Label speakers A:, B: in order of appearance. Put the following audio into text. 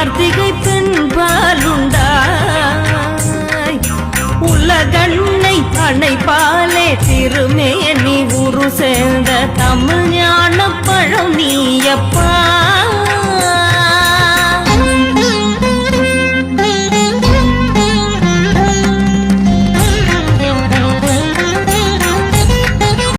A: கார்த்திகை பெண்பாலுண்டாய் உலகண்ணை அணைப்பாலே திருமேனி உரு சேர்ந்த தமிழ் ஞான பழம் நீ எப்ப